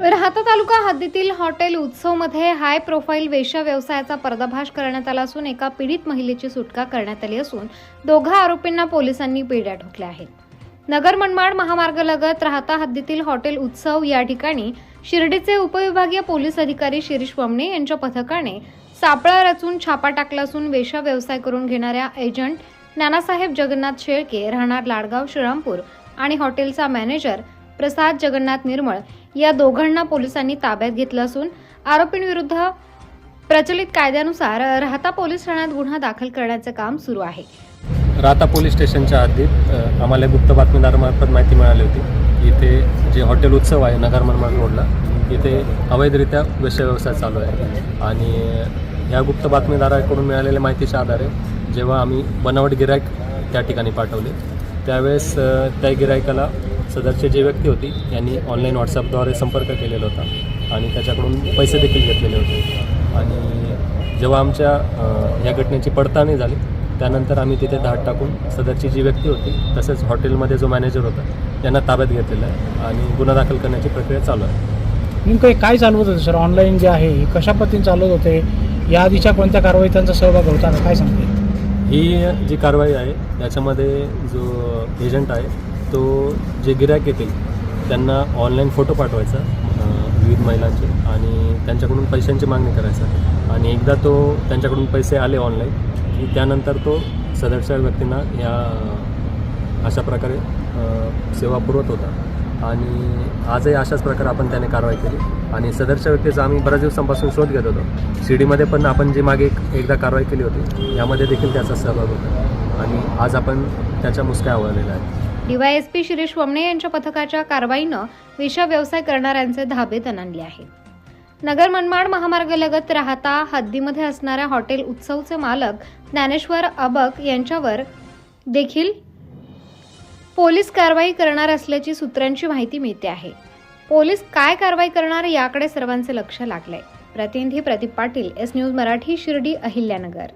राहता तालुका हद्दीतील hotel उत्सवमध्ये high profile वेश्या व्यवसायाचा पर्दाफाश करण्यात आला असून एका पीडित महिलेची सुटका करण्यात आली असून दोघा आरोपींना पोलिसांनी बेड्या ठोकल्या आहेत. नगर मनमाड महामार्गलगत राहता हद्दीतील हॉटेल उत्सव या ठिकाणी शिर्डीचे उपविभागीय पोलीस अधिकारी शिरीष वमणे यांच्या पथकाने सापळा रचून छापा टाकला असून वेश्या व्यवसाय करून घेणाऱ्या एजंट नानासाहेब जगन्नाथ शेळके राहणार लाडगाव श्रीरामपूर आणि हॉटेलचा मॅनेजर प्रसाद जगन्नाथ निर्मळ या दोघांना पोलिसांनी ताब्यात घेतलं असून आरोपींविरुद्ध प्रचलित कायद्यानुसार राहता पोलीस ठाण्यात गुन्हा दाखल करण्याचं काम सुरू आहे. राहता पोलीस स्टेशनच्या हद्दीत आम्हाला गुप्त बातमीदारामार्फत माहिती मिळाली होती. इथे जे हॉटेल उत्सव आहे नगर मनमाड रोडला इथे अवैधरित्या वेश्या व्यवसाय चालू आहे. आणि ह्या गुप्त बातमीदाराकडून मिळालेल्या माहितीच्या आधारे जेव्हा आम्ही बनावट गिरायक त्या ठिकाणी पाठवले त्यावेळेस त्या गिरायकाला सदरची जी व्यक्ती होती यांनी ऑनलाईन व्हॉट्सअपद्वारे संपर्क केलेला होता आणि त्याच्याकडून पैसे देखील घेतलेले होते. आणि जेव्हा आमच्या या घटनेची पडताळणी झाली त्यानंतर आम्ही तिथे धाड टाकून सदरची जी व्यक्ती होती तसेच हॉटेलमध्ये जो मॅनेजर होता यांना ताब्यात घेतलेला आहे आणि गुन्हा दाखल करण्याची प्रक्रिया चालू आहे. नेमकं काय चालवत होते सर? ऑनलाईन जे आहे हे कशा पद्धतीने चालवत होते या आधीच्या कोणत्या कारवाईत त्यांचा सहभाग होता? काय सांगते ही जी कारवाई आहे याच्यामध्ये जो एजंट आहे तो जे गिरायक येतील त्यांना ऑनलाईन फोटो पाठवायचा विविध महिलांचे आणि त्यांच्याकडून पैशांची मागणी करायचा. आणि एकदा तो त्यांच्याकडून पैसे आले ऑनलाईन की त्यानंतर तो सदरच्या व्यक्तींना या अशा प्रकारे सेवा पुरवत होता. आणि आजही अशाच प्रकारे आपण त्याने कारवाई केली. आणि सदरच्या व्यक्तीचा आम्ही बऱ्याच दिवसांपासून शोध घेत होतो. शिडीमध्ये पण आपण जी मागे एक एकदा कारवाई केली होती यामध्ये देखील त्याचा सहभाग होता. आणि आज आपण त्याच्या मुसक्या आवळलेल्या आहेत. डीवायएसपी शिरीष वमणे यांच्या पथकाच्या कारवाईनं विषा व्यवसाय करणाऱ्यांचे धाबे दणाणले आहेत. नगर मनमाड महामार्गलगत राहता हद्दीमध्ये असणाऱ्या हॉटेल उत्सवचे मालक ज्ञानेश्वर अबक यांच्यावर देखील पोलीस कारवाई करणार असल्याची सूत्रांची माहिती मिळते आहे. पोलीस काय कारवाई करणार याकडे सर्वांचे लक्ष लागले प्रतिनिधी प्रदीप पाटील एस न्यूज मराठी शिर्डी अहिल्यानगर.